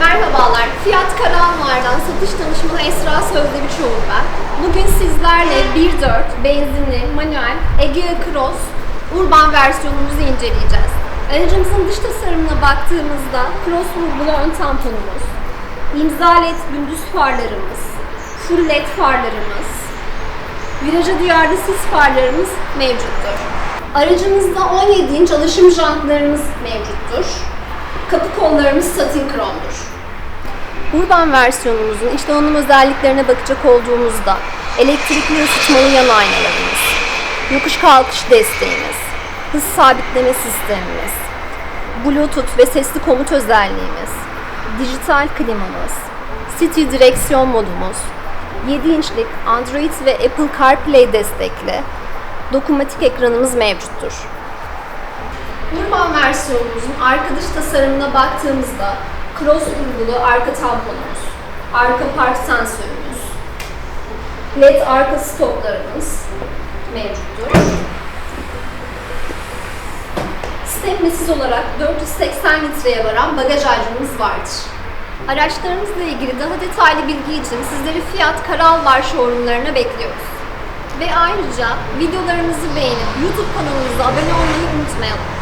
Merhabalar, Fiyat Karahanlar'dan satış danışmanı Esra Sözdeviçoğlu ben. Bugün sizlerle 1.4 benzinli manuel Egea Cross urban versiyonumuzu inceleyeceğiz. Aracımızın dış tasarımına baktığımızda Cross vurgulu ön tamponumuz, imza led gündüz farlarımız, full led farlarımız, viraja duyarlı sis farlarımız mevcuttur. Aracımızda 17 inç alışım jantlarımız mevcuttur. Kapı kollarımız satin kromdur. Urban versiyonumuzun iç donanım özelliklerine bakacak olduğumuzda elektrikli ısıtmalı yan aynalarımız, yokuş kalkış desteğimiz, hız sabitleme sistemimiz, bluetooth ve sesli komut özelliğimiz, dijital klimamız, City direksiyon modumuz, 7 inçlik Android ve Apple CarPlay destekli dokunmatik ekranımız mevcuttur. Urban versiyonumuzun arka dış tasarımına baktığımızda cross vurgulu arka tamponumuz, arka park sensörümüz, led arka stoplarımız mevcuttur. Stepnesiz olarak 480 litreye varan bagaj hacmimiz vardır. Araçlarımızla ilgili daha detaylı bilgi için sizleri Fiat Karalvar showroomlarına bekliyoruz. Ve ayrıca videolarımızı beğenip YouTube kanalımıza abone olmayı unutmayalım.